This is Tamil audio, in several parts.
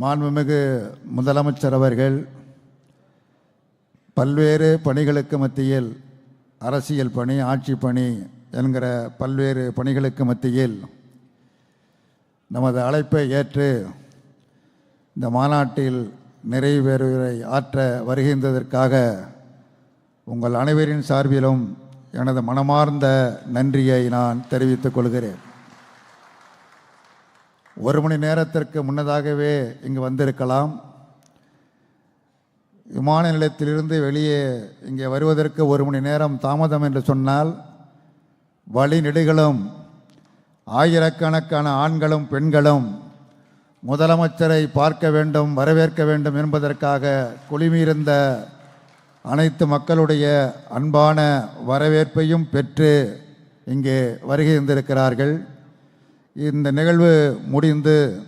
மாண்புமிகு முதலமைச்சர் அவர்கள் பல்வேறு பணிகளுக்கு மத்தியில் அரசியல் பணி ஆட்சி பணி என்கிற பல்வேறு பணிகளுக்கு மத்தியில் நமது அழைப்பை ஏற்று இந்த மாநாட்டில் நிறைவேறுவரை ஆற்ற வருகின்றதற்காக உங்கள் அனைவரின் சார்பிலும் எனது மனமார்ந்த நன்றியை நான் தெரிவித்துக் கொள்கிறேன். ஒரு மணி நேரத்திற்கு முன்னதாகவே இங்கு வந்திருக்கலாம். விமான நிலையத்திலிருந்து வெளியே இங்கே வருவதற்கு ஒரு மணி நேரம் தாமதம் என்று சொன்னால் வழி நெடுகளும் ஆயிரக்கணக்கான ஆண்களும் பெண்களும் முதலமைச்சரை பார்க்க வேண்டும் வரவேற்க வேண்டும் என்பதற்காக குழுமியிருந்த அனைத்து மக்களுடைய அன்பான வரவேற்பையும் பெற்று இங்கே வருகை இருந்திருக்கிறார்கள் இந்த நிகழ்வு முடிந்து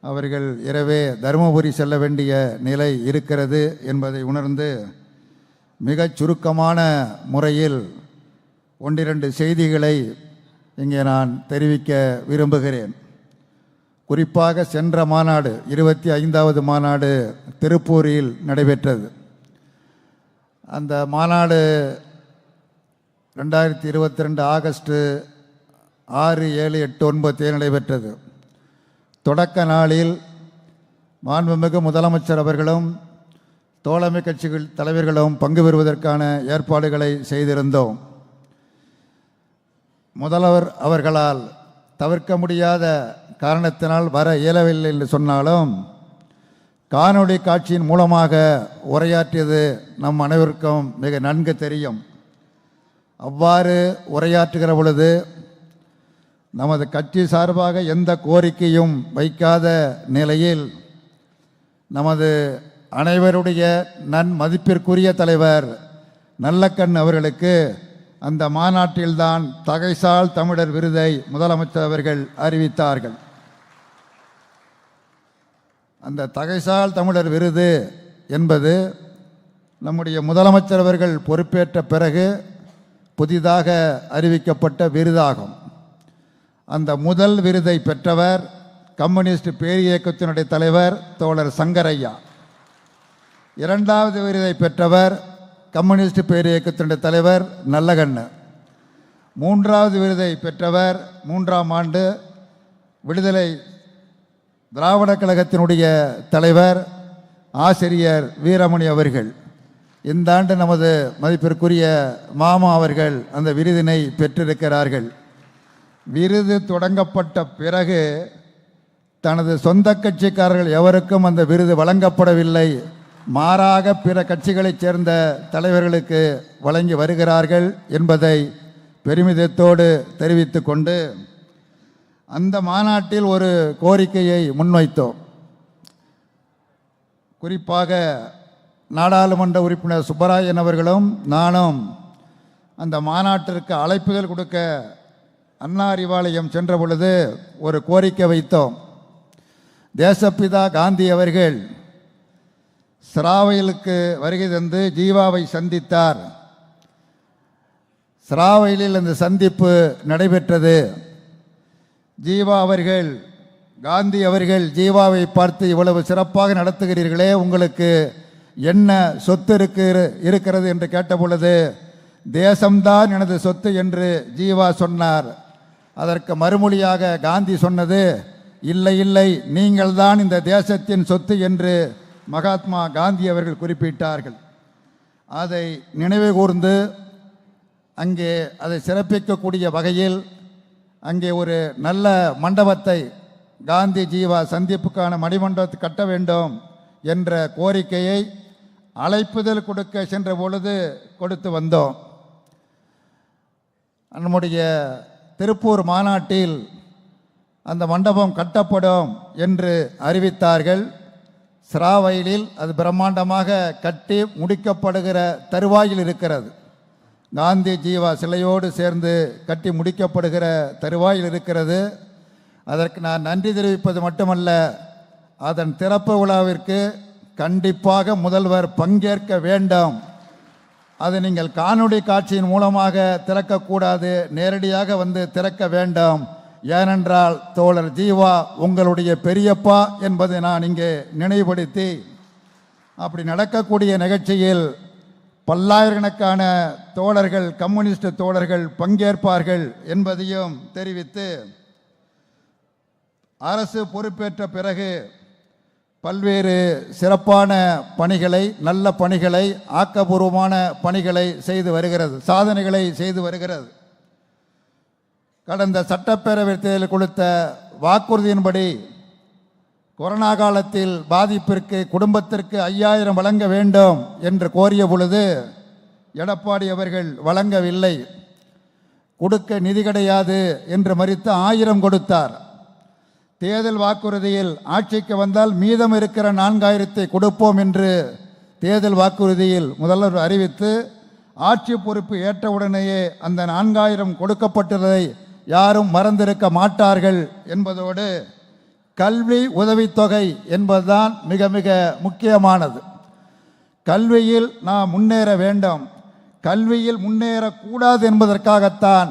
அவர்கள் இரவே தருமபுரி செல்ல வேண்டிய நிலை இருக்கிறது என்பதை உணர்ந்து மிகச் சுருக்கமான முறையில் ஒன்றிரண்டு செய்திகளை இங்கே நான் தெரிவிக்க விரும்புகிறேன். குறிப்பாக சென்ற மாநாடு இருபத்தி ஐந்தாவது மாநாடு திருப்பூரில் நடைபெற்றது. அந்த மாநாடு ரெண்டாயிரத்தி இருபத்தி ரெண்டு ஆகஸ்ட்டு ஆறு ஏழு எட்டு ஒன்பது நடைபெற்றது. தொடக்க நாளில் மாண்புமிகு முதலமைச்சர் அவர்களும் தோழமை கட்சிகள் தலைவர்களும் பங்கு பெறுவதற்கான ஏற்பாடுகளை செய்திருந்தோம். முதல்வர் அவர்களால் தவிர்க்க முடியாத காரணத்தினால் வர இயலவில்லை என்று சொன்னாலும் காணொளி காட்சியின் மூலமாக உரையாற்றியது நம் அனைவருக்கும் மிக நன்கு தெரியும். அவ்வாறு உரையாற்றுகிற பொழுது நமது கட்சி சார்பாக எந்த கோரிக்கையும் வைக்காத நிலையில் நமது அனைவருடைய நன் மதிப்பிற்குரிய தலைவர் நல்லக்கண் அவர்களுக்கு அந்த மாநாட்டில்தான் தகைசால் தமிழர் விருதை முதலமைச்சர் அவர்கள் அறிவித்தார்கள். அந்த தகைசால் தமிழர் விருது என்பது நம்முடைய முதலமைச்சர் அவர்கள் பொறுப்பேற்ற பிறகு புதிதாக அறிவிக்கப்பட்ட விருதாகும். அந்த முதல் விருதை பெற்றவர் கம்யூனிஸ்ட் பேரியக்கத்தினுடைய தலைவர் தோழர் சங்கரையா இரண்டாவது விருதை பெற்றவர் கம்யூனிஸ்ட் பேரியக்கத்தினுடைய தலைவர் நல்லகண்ணு. மூன்றாவது விருதை பெற்றவர் மூன்றாம் ஆண்டு விடுதலை திராவிட கழகத்தினுடைய தலைவர் ஆசிரியர் வீரமணி அவர்கள். இந்த ஆண்டு நமது மதிப்பிற்குரிய மாமா அவர்கள் அந்த விருதினை பெற்றிருக்கிறார்கள். விருது தொடங்கப்பட்ட பிறகு தனது சொந்த கட்சிக்காரர்கள் எவருக்கும் அந்த விருது வழங்கப்படவில்லை. மாறாக பிற கட்சிகளைச் சேர்ந்த தலைவர்களுக்கு வழங்கி வருகிறார்கள் என்பதை பெருமிதத்தோடு தெரிவித்து கொண்டு அந்த மாநாட்டில் ஒரு கோரிக்கையை முன்வைத்தோம். குறிப்பாக நாடாளுமன்ற உறுப்பினர் சுப்பராயன் அவர்களும் நானும் அந்த மாநாட்டிற்கு அழைப்புகள் கொடுக்க அண்ணா அறிவாலயம் சென்ற பொழுது ஒரு கோரிக்கை வைத்தோம். தேசப்பிதா காந்தி அவர்கள் சிராவையிலுக்கு வருகை தந்து ஜீவாவை சந்தித்தார். சிராவையிலில் அந்த சந்திப்பு நடைபெற்றது. ஜீவா அவர்கள் காந்தி அவர்கள் ஜீவாவை பார்த்து இவ்வளவு சிறப்பாக நடத்துகிறீர்களே உங்களுக்கு என்ன சொத்து இருக்கு இருக்கிறது என்று கேட்டபொழுது தேசம்தான் எனது சொத்து என்று ஜீவா சொன்னார். அதற்கு மறுமொழியாக காந்தி சொன்னது இல்லை இல்லை நீங்கள்தான் இந்த தேசத்தின் சொத்து என்று மகாத்மா காந்தி அவர்கள் குறிப்பிட்டார்கள். அதை நினைவு கூர்ந்து அங்கே அதை சிறப்பிக்கக்கூடிய வகையில் அங்கே ஒரு நல்ல மண்டபத்தை காந்தி ஜீவா சந்திப்புக்கான மணிமண்டபத்தை கட்ட வேண்டும் என்ற கோரிக்கையை அழைப்புதல் கொடுக்க சென்ற பொழுது கொடுத்து வந்தோம். நம்முடைய திருப்பூர் மாநாட்டில் அந்த மண்டபம் கட்டப்படும் என்று அறிவித்தார்கள். சிராவயலில் அது பிரம்மாண்டமாக கட்டி முடிக்கப்படுகிற தருவாயில் இருக்கிறது. காந்தி ஜீவா சிலையோடு சேர்ந்து கட்டி முடிக்கப்படுகிற தருவாயில் இருக்கிறது. அதற்கு நான் நன்றி தெரிவிப்பது மட்டுமல்ல அதன் திறப்பு விழாவிற்கு கண்டிப்பாக முதல்வர் பங்கேற்க வேண்டும். அது நீங்கள் காணொளி காட்சியின் மூலமாக திறக்கக்கூடாது. நேரடியாக வந்து திறக்க வேண்டும். ஏனென்றால் தோழர் ஜீவா உங்களுடைய பெரியப்பா என்பதை நான் இங்கே நினைவுபடுத்தி அப்படி நடக்கக்கூடிய நிகழ்ச்சியில் பல்லாயிரக்கணக்கான தோழர்கள் கம்யூனிஸ்ட் தோழர்கள் பங்கேற்பார்கள் என்பதையும் தெரிவித்து அரசு பொறுப்பேற்ற பிறகு பல்வேறு சிறப்பான பணிகளை நல்ல பணிகளை ஆக்கபூர்வமான பணிகளை செய்து வருகிறது சாதனைகளை செய்து வருகிறது. கடந்த சட்டப்பேரவை தேர்தலில் கொடுத்த வாக்குறுதியின்படி கொரோனா காலத்தில் பாதிப்பிற்கு குடும்பத்திற்கு ஐயாயிரம் வழங்க வேண்டும் என்று கோரிய பொழுது எடப்பாடி அவர்கள் வழங்கவில்லை. கொடுக்க நிதி கிடையாது என்று மறித்து ஆயிரம் கொடுத்தார். தேர்தல் வாக்குறுதியில் ஆட்சிக்கு வந்தால் மீதம் இருக்கிற நான்காயிரத்தை கொடுப்போம் என்று தேர்தல் வாக்குறுதியில் முதல்வர் அறிவித்து ஆட்சி பொறுப்பு ஏற்றவுடனேயே அந்த நான்காயிரம் கொடுக்கப்பட்டதை யாரும் மறந்திருக்க மாட்டார்கள் என்பதோடு கல்வி உதவித்தொகை என்பதுதான் மிக மிக முக்கியமானது. கல்வியில் நாம் முன்னேற வேண்டும். கல்வியில் முன்னேறக்கூடாது என்பதற்காகத்தான்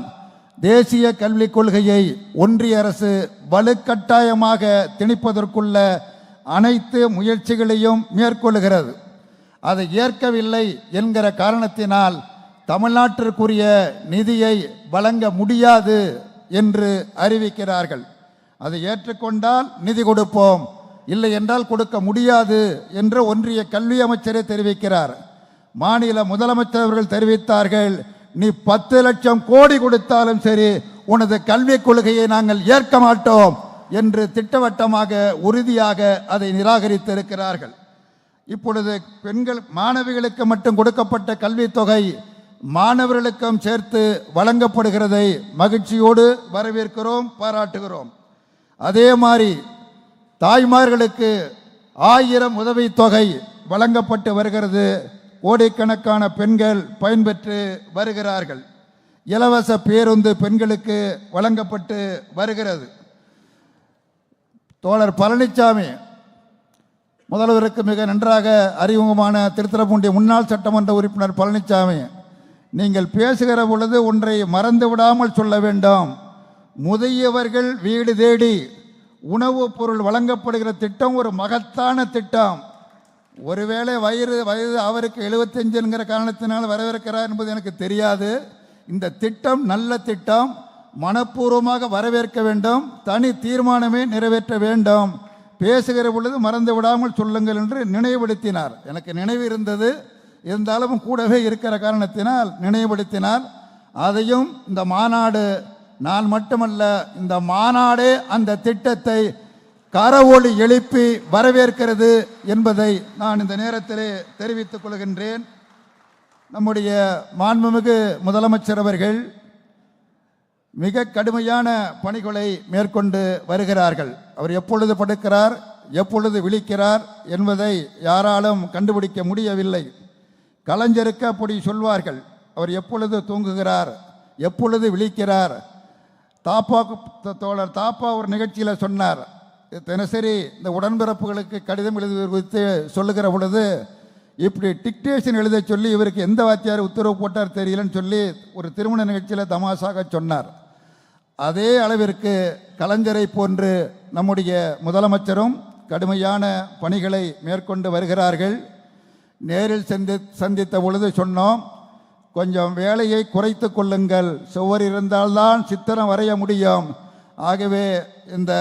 தேசிய கல்விக் கொள்கையை ஒன்றிய அரசு வலுக்கட்டாயமாக திணிப்பதற்குள்ள அனைத்து முயற்சிகளையும் மேற்கொள்கிறது. அதை ஏற்கவில்லை என்கிற காரணத்தினால் தமிழ்நாட்டிற்குரிய நிதியை வழங்க முடியாது என்று அறிவிக்கிறார்கள். அதை ஏற்றுக்கொண்டால் நிதி கொடுப்போம் இல்லை என்றால் கொடுக்க முடியாது என்று ஒன்றிய கல்வி அமைச்சரே தெரிவிக்கிறார். மாநில முதலமைச்சர் அவர்கள் தெரிவித்தார்கள் நீ பத்து லட்சம் கோடி கொடுத்தாலும் சரி உனது கல்விக் கொள்கையை நாங்கள் ஏற்க மாட்டோம் என்று திட்டவட்டமாக உறுதியாக அதை நிராகரித்திருக்கிறார்கள். இப்பொழுது பெண்கள் மாணவிகளுக்கு மட்டும் கொடுக்கப்பட்ட கல்வித் தொகை மாணவர்களுக்கும் சேர்த்து வழங்கப்படுகிறதை மகிழ்ச்சியோடு வரவேற்கிறோம் பாராட்டுகிறோம். அதே மாதிரி தாய்மார்களுக்கு ஆயிரம் உதவித்தொகை வழங்கப்பட்டு வருகிறது. கோடிக்கணக்கான பெண்கள் பயன்பெற்று வருகிறார்கள். இலவச பேருந்து பெண்களுக்கு வழங்கப்பட்டு வருகிறது. தோழர் பழனிசாமி முதல்வருக்கு மிக நன்றாக அறிமுகமான திருத்துறைப்பூண்டி முன்னாள் சட்டமன்ற உறுப்பினர் பழனிசாமி நீங்கள் பேசுகிற பொழுது ஒன்றை மறந்து விடாமல் சொல்ல வேண்டும். முதியவர்கள் வீடு தேடி உணவுப் பொருள் வழங்கப்படுகிற திட்டம் ஒரு மகத்தான திட்டம். ஒருவேளை வயிறு வயது அவருக்கு எழுபத்தஞ்சுங்கிற காரணத்தினால் வரவேற்கிறார் என்பது எனக்கு தெரியாது. இந்த திட்டம் நல்ல திட்டம். மனப்பூர்வமாக வரவேற்க வேண்டும். தனி தீர்மானமே நிறைவேற்ற வேண்டும். பேசுகிற பொழுது மறந்து விடாமல் சொல்லுங்கள் என்று நினைவுபடுத்தினார். எனக்கு நினைவு இருந்தது. இருந்தாலும் கூடவே இருக்கிற காரணத்தினால் நினைவுபடுத்தினார். அதையும் இந்த மாநாடு நான் மட்டுமல்ல இந்த மாநாடே அந்த திட்டத்தை கரவொளி எழுப்பி வரவேற்கிறது என்பதை நான் இந்த நேரத்திலே தெரிவித்துக் கொள்கின்றேன். நம்முடைய மாண்புமிகு முதலமைச்சர் அவர்கள் மிக கடுமையான பணிகளை மேற்கொண்டு வருகிறார்கள். அவர் எப்பொழுது படுக்கிறார் எப்பொழுது விழிக்கிறார் என்பதை யாராலும் கண்டுபிடிக்க முடியவில்லை. கலைஞருக்கு அப்படி சொல்வார்கள். அவர் எப்பொழுது தூங்குகிறார் எப்பொழுது விழிக்கிறார்? தாப்பா தோழர் தாப்பா ஒரு நிகழ்ச்சியில் சொன்னார். தினசரி இந்த உடன்பிறப்புகளுக்கு கடிதம் எழுதுவது குறித்து சொல்லுகிற பொழுது இப்படி டிக்டேஷன் எழுத சொல்லி இவருக்கு எந்த வாத்தியார் உத்தரவு போட்டார் தெரியலன்னு சொல்லி ஒரு திருமண நிகழ்ச்சியில் தமாஷாக சொன்னார். அதே அளவிற்கு கலைஞரை போன்று நம்முடைய முதலமைச்சரும் கடுமையான பணிகளை மேற்கொண்டு வருகிறார்கள். நேரில் சந்தி சந்தித்த பொழுது சொன்னோம் கொஞ்சம் வேலையை குறைத்து கொள்ளுங்கள். சுவர் இருந்தால்தான் சித்திரம் வரைய முடியும். ஆகவே இந்த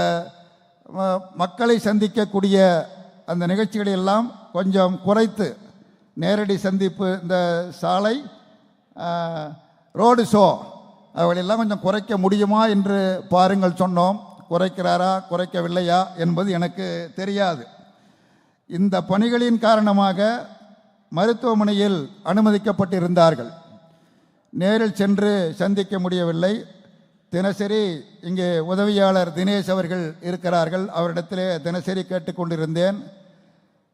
மக்களை சந்திக்கக்கூடிய அந்த நிகழ்ச்சிகளை எல்லாம் கொஞ்சம் குறைத்து நேரடி சந்திப்பு இந்த சாலை ரோடு ஷோ அவளெல்லாம் கொஞ்சம் குறைக்க முடியுமா என்று பாருங்கள் சொன்னோம். குறைக்கிறாரா குறைக்கவில்லையா என்பது எனக்கு தெரியாது. இந்த பணிகளின் காரணமாக மருத்துவமனையில் அனுமதிக்கப்பட்டிருந்தார்கள். நேரில் சென்று சந்திக்க முடியவில்லை. தினசரி இங்கே உதவியாளர் தினேஷ் அவர்கள் இருக்கிறார்கள். அவரிடத்திலே தினசரி கேட்டுக்கொண்டிருந்தேன்.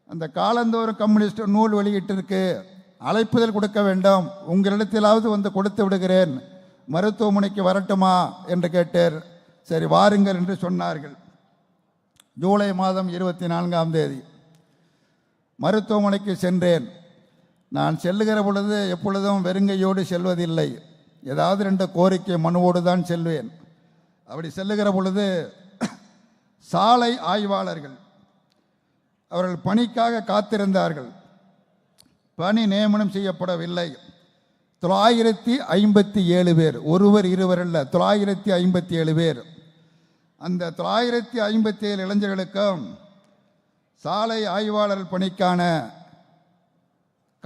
அந்த காலந்தோறும் கம்யூனிஸ்ட் நூல் வெளியீட்டிற்கு அழைப்புதல் கொடுக்க வேண்டும். உங்களிடத்திலாவது வந்து கொடுத்து விடுகிறேன். மருத்துவமனைக்கு வரட்டுமா? என்று கேட்டேன் சரி வாருங்கள் என்று சொன்னார்கள். ஜூலை மாதம் இருபத்தி நான்காம் தேதி. மருத்துவமனைக்கு சென்றேன். நான் செல்லுகிற பொழுது எப்பொழுதும் வெறுங்கையோடு செல்வதில்லை. ஏதாவது ரெண்டு கோரிக்கை மனுவோடு தான் செல்வேன். அப்படி செல்லுகிற பொழுது சாலை ஆய்வாளர்கள் அவர்கள் பணிக்காக காத்திருந்தார்கள். பணி நியமனம் செய்யப்படவில்லை. தொள்ளாயிரத்தி ஐம்பத்தி ஏழு பேர் ஒருவர் இருவர் அல்ல தொள்ளாயிரத்தி ஐம்பத்தி ஏழு பேர். அந்த தொள்ளாயிரத்தி ஐம்பத்தி ஏழு இளைஞர்களுக்கும் சாலை ஆய்வாளர் பணிக்கான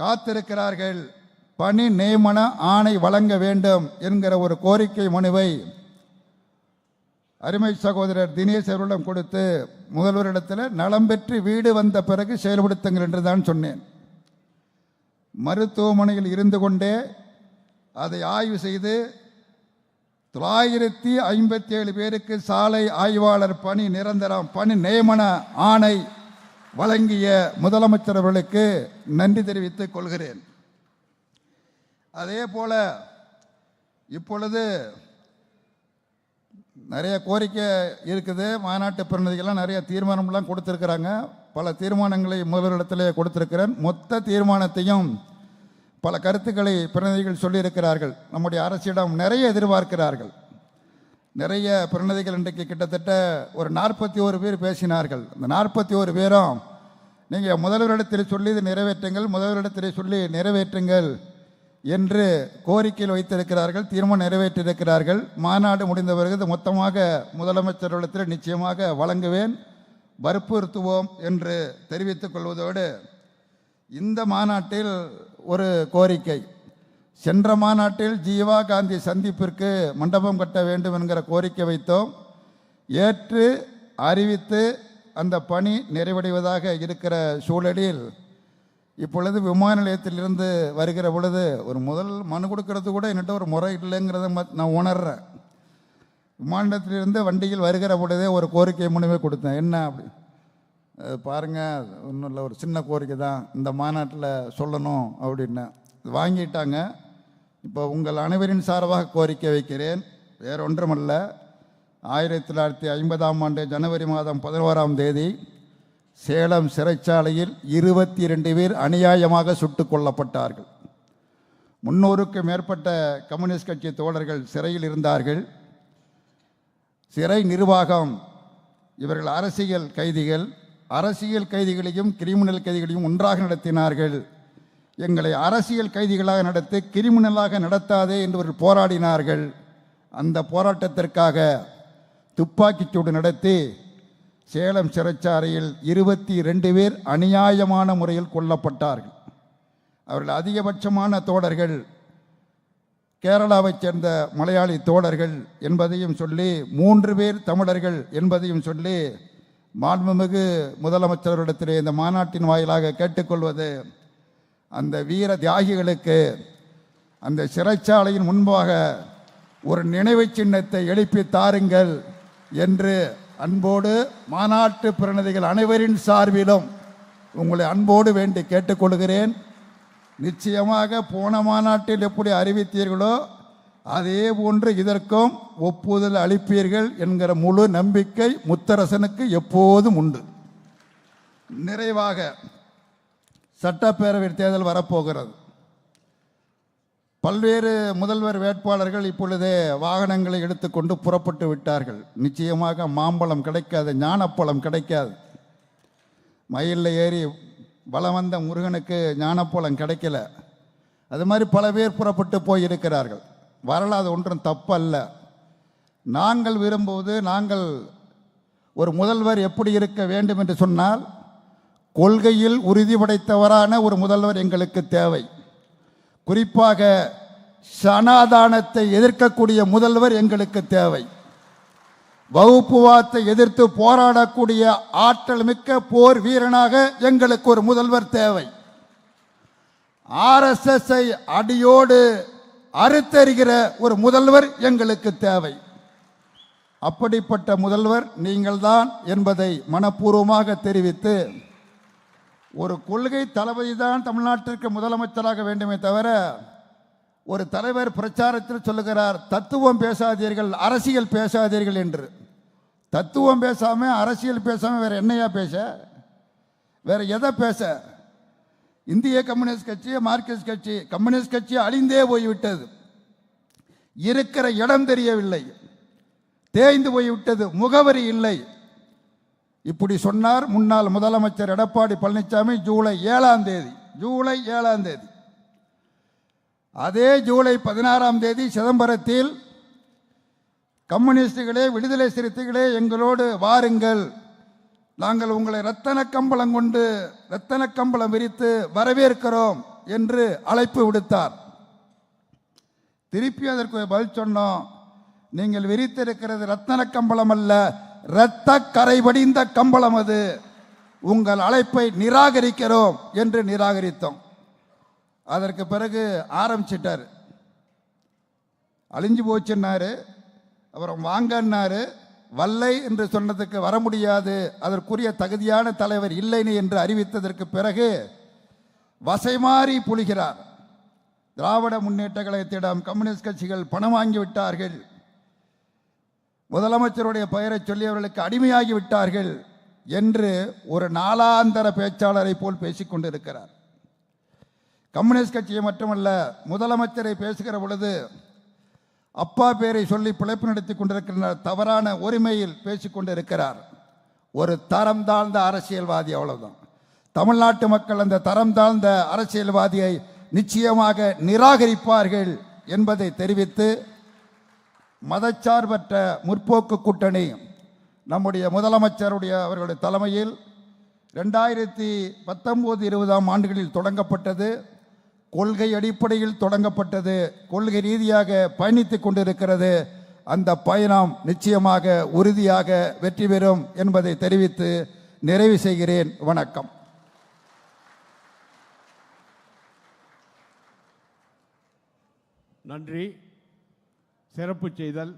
காத்திருக்கிறார்கள். பணி நியமன ஆணை வழங்க வேண்டும் என்கிற ஒரு கோரிக்கை மனுவை அருமை சகோதரர் தினேஷ் அவர்களிடம் கொடுத்து முதல்வரிடத்தில் நலம் பெற்று வீடு வந்த பிறகு செயல்படுத்துங்கள் என்று தான் சொன்னேன். மருத்துவமனையில் இருந்து கொண்டே அதை ஆய்வு செய்து தொள்ளாயிரத்தி ஐம்பத்தி ஏழு பேருக்கு சாலை ஆய்வாளர் பணி நிரந்தரம் பணி நியமன ஆணை வழங்கிய முதலமைச்சர் அவர்களுக்கு நன்றி தெரிவித்துக் கொள்கிறேன். அதே போல் இப்பொழுது நிறைய கோரிக்கை இருக்குது. மாநாட்டு பிரதிநிதிகள்லாம் நிறைய தீர்மானம்லாம் கொடுத்துருக்குறாங்க. பல தீர்மானங்களை முதலிடத்திலே கொடுத்துருக்கிறேன். மொத்த தீர்மானத்தையும் பல கருத்துக்களை பிரதிநிதிகள் சொல்லியிருக்கிறார்கள். நம்முடைய அரசிடம் நிறைய எதிர்பார்க்கிறார்கள். நிறைய பிரதிநிதிகள் இன்றைக்கு கிட்டத்தட்ட ஒரு நாற்பத்தி ஓரு பேர் பேசினார்கள். அந்த நாற்பத்தி ஓரு பேரும் நீங்கள் முதல்வரிடத்தில் சொல்லி இது நிறைவேற்றுங்கள் முதல்வரிடத்தில் சொல்லி நிறைவேற்றுங்கள். என்று கோரிக்கையில் வைத்திருக்கிறார்கள் தீர்மானம் நிறைவேற்றியிருக்கிறார்கள். மாநாடு முடிந்த பிறகு மொத்தமாக முதலமைச்சரிடத்தில் நிச்சயமாக வழங்குவேன் வற்புறுத்துவோம் என்று தெரிவித்துக் கொள்வதோடு இந்த மாநாட்டில் ஒரு கோரிக்கை. சென்ற மாநாட்டில் ஜீவா காந்தி சந்திப்பிற்கு மண்டபம் கட்ட வேண்டும் என்கிற கோரிக்கை வைத்தோம். ஏற்று அறிவித்து அந்த பணி நிறைவடைவதாக இருக்கிற சூழலில் இப்பொழுது விமான நிலையத்திலிருந்து வருகிற பொழுது ஒரு முதல் மனு கொடுக்கறது கூட என்கிட்ட ஒரு முறை இல்லைங்கிறத நான் உணர்றேன். விமான நிலையத்திலிருந்து வண்டியில் வருகிற பொழுதே ஒரு கோரிக்கை மனுவே கொடுத்தேன். என்ன அப்படி? பாருங்கள் ஒன்றும் இல்லை ஒரு சின்ன கோரிக்கை தான். இந்த மாநாட்டில் சொல்லணும் அப்படின்னு. வாங்கிட்டாங்க. இப்போ உங்கள் அனைவரின் சார்பாக கோரிக்கை வைக்கிறேன். வேற ஒன்றுமல்ல ஆயிரத்தி தொள்ளாயிரத்தி ஐம்பதாம் ஆண்டு ஜனவரி மாதம் பதினோராம் தேதி சேலம் சிறைச்சாலையில் இருபத்தி ரெண்டு பேர் அநியாயமாக சுட்டுக் கொல்லப்பட்டார்கள். முன்னூறுக்கு மேற்பட்ட கம்யூனிஸ்ட் கட்சி தோழர்கள் சிறையில் இருந்தார்கள். சிறை நிர்வாகம் இவர்கள் அரசியல் கைதிகள் அரசியல் கைதிகளையும் கிரிமினல் கைதிகளையும் ஒன்றாக நடத்தினார்கள். எங்களை அரசியல் கைதிகளாக நடத்தி கிரிமினலாக நடத்தாதே என்று போராடினார்கள். அந்த போராட்டத்திற்காக துப்பாக்கிச்சூடு நடத்தி சேலம் சிறைச்சாலையில் இருபத்தி ரெண்டு பேர் அநியாயமான முறையில் கொல்லப்பட்டார்கள். அவர்கள் அதிகபட்சமான தோழர்கள் கேரளாவைச் சேர்ந்த மலையாளி தோழர்கள் என்பதையும் சொல்லி மூன்று பேர் தமிழர்கள் என்பதையும் சொல்லி மாண்புமிகு முதலமைச்சரிடத்திலே இந்த மாநாட்டின் வாயிலாக கேட்டுக்கொள்வது அந்த வீர தியாகிகளுக்கு அந்த சிறைச்சாலையின் முன்பாக ஒரு நினைவுச் சின்னத்தை எழுப்பி தாருங்கள் என்று அன்போடு மாநாட்டு பிரதிநிதிகள் அனைவரின் சார்பிலும் உங்களை அன்போடு வேண்டி கேட்டுக்கொள்கிறேன். நிச்சயமாக போன மாநாட்டில் எப்படி அறிவித்தீர்களோ அதே போன்று இதற்கும் ஒப்புதல் அளிப்பீர்கள் என்கிற முழு நம்பிக்கை முத்தரசனுக்கு எப்போதும் உண்டு. நிறைவாக சட்டப்பேரவை தேர்தல் வரப்போகிறது. பல்வேறு முதல்வர் வேட்பாளர்கள் இப்பொழுதே வாகனங்களை எடுத்துக்கொண்டு புறப்பட்டு விட்டார்கள். நிச்சயமாக மாம்பழம் கிடைக்காது ஞானப்பழம் கிடைக்காது. மயிலில் ஏறி பலம் வந்த முருகனுக்கு ஞானப்பழம் கிடைக்கல. அது மாதிரி பல பேர் புறப்பட்டு போய் இருக்கிறார்கள் வரலாறு ஒன்றும் தப்பல்ல. நாங்கள் விரும்புவது நாங்கள் ஒரு முதல்வர் எப்படி இருக்க வேண்டும் என்று சொன்னால் கொள்கையில் உறுதி படைத்தவரான ஒரு முதல்வர் எங்களுக்கு தேவை. குறிப்பாக சனாதானத்தை எதிர்க்கக்கூடிய முதல்வர் எங்களுக்கு தேவை. வகுப்புவாதத்தை எதிர்த்து போராடக்கூடிய ஆற்றல் மிக்க போர் வீரனாக எங்களுக்கு ஒரு முதல்வர் தேவை. ஆர்எஸ்எஸ்ஐ அடியோடு அறுத்தறிகிற ஒரு முதல்வர் எங்களுக்கு தேவை. அப்படிப்பட்ட முதல்வர் நீங்கள்தான் என்பதை மனப்பூர்வமாக தெரிவித்து ஒரு கொள்கை தளபதி தான் தமிழ்நாட்டிற்கு முதலமைச்சராக வேண்டுமே தவிர ஒரு தலைவர் பிரச்சாரத்தில் சொல்லுகிறார் தத்துவம் பேசாதீர்கள் அரசியல் பேசாதீர்கள் என்று. தத்துவம் பேசாமல் அரசியல் பேசாமல் வேற என்னையா பேச? வேறு எதை பேச? இந்திய கம்யூனிஸ்ட் கட்சி மார்க்சிஸ்ட் கட்சி கம்யூனிஸ்ட் கட்சி அழிந்தே போய்விட்டது. இருக்கிற இடம் தெரியவில்லை. தேய்ந்து போய்விட்டது. முகவரி இல்லை. இப்படி சொன்னார் முன்னாள் முதலமைச்சர் எடப்பாடி பழனிசாமி ஜூலை ஏழாம் தேதி ஜூலை ஏழாம் தேதி. அதே ஜூலை பதினாறாம் தேதி சிதம்பரத்தில் கம்யூனிஸ்டுகளே விடுதலை சிறுத்தைகளே எங்களோடு வாருங்கள். நாங்கள் உங்களை இரத்தன கம்பளம் கொண்டு ரத்தன கம்பளம் விரித்து வரவேற்கிறோம் என்று அழைப்பு விடுத்தார். திருப்பி அதற்கு பதில் சொன்னோம் நீங்கள் விரித்திருக்கிறது ரத்தன கம்பளம் அல்ல இரத்த கரை வடிந்த கம்பளம் அது. உங்கள் அழைப்பை நிராகரிக்கிறோம் என்று நிராகரித்தோம். அதற்கு பிறகு ஆரம்பிச்சிட்டார். அழிஞ்சு போச்சுன்னாரு. அப்புறம் வாங்கன்னாரு. வல்லை என்று சொன்னதுக்கு வர முடியாது. அதற்குரிய தகுதியான தலைவர் இல்லைன்னு என்று அறிவித்ததற்கு பிறகு வசைமாறி புலிகிறார். திராவிட முன்னேற்ற கழகத்திடம் கம்யூனிஸ்ட் கட்சிகள் பணம் வாங்கி விட்டார்கள். முதலமைச்சருடைய பெயரை சொல்லி அவர்களுக்கு அடிமையாகி விட்டார்கள் என்று ஒரு நாளாந்தர பேச்சாளரை போல் பேசிக்கொண்டிருக்கிறார் கம்யூனிஸ்ட் கட்சியை மட்டுமல்ல முதலமைச்சரை பேசுகிற பொழுது அப்பா பேரை சொல்லி பிழைப்பு நடத்தி கொண்டிருக்கிற தவறான உரிமையில் பேசிக்கொண்டிருக்கிறார் ஒரு தரம் தாழ்ந்த அரசியல்வாதி அவ்வளவுதான். தமிழ்நாட்டு மக்கள் அந்த தரம் தாழ்ந்த அரசியல்வாதியை நிச்சயமாக நிராகரிப்பார்கள் என்பதை தெரிவித்து மதச்சார்பற்ற முற்போக்கு கூட்டணி நம்முடைய முதலமைச்சருடைய அவர்களுடைய தலைமையில் ரெண்டாயிரத்தி பத்தொம்போது இருபதாம் ஆண்டுகளில் தொடங்கப்பட்டது. கொள்கை அடிப்படையில் தொடங்கப்பட்டது. கொள்கை ரீதியாக பயணித்துக் கொண்டிருக்கிறது. அந்த பயணம் நிச்சயமாக உறுதியாக வெற்றி பெறும் என்பதை தெரிவித்து நிறைவு செய்கிறேன். வணக்கம். நன்றி. சிறப்பு செய்தல்.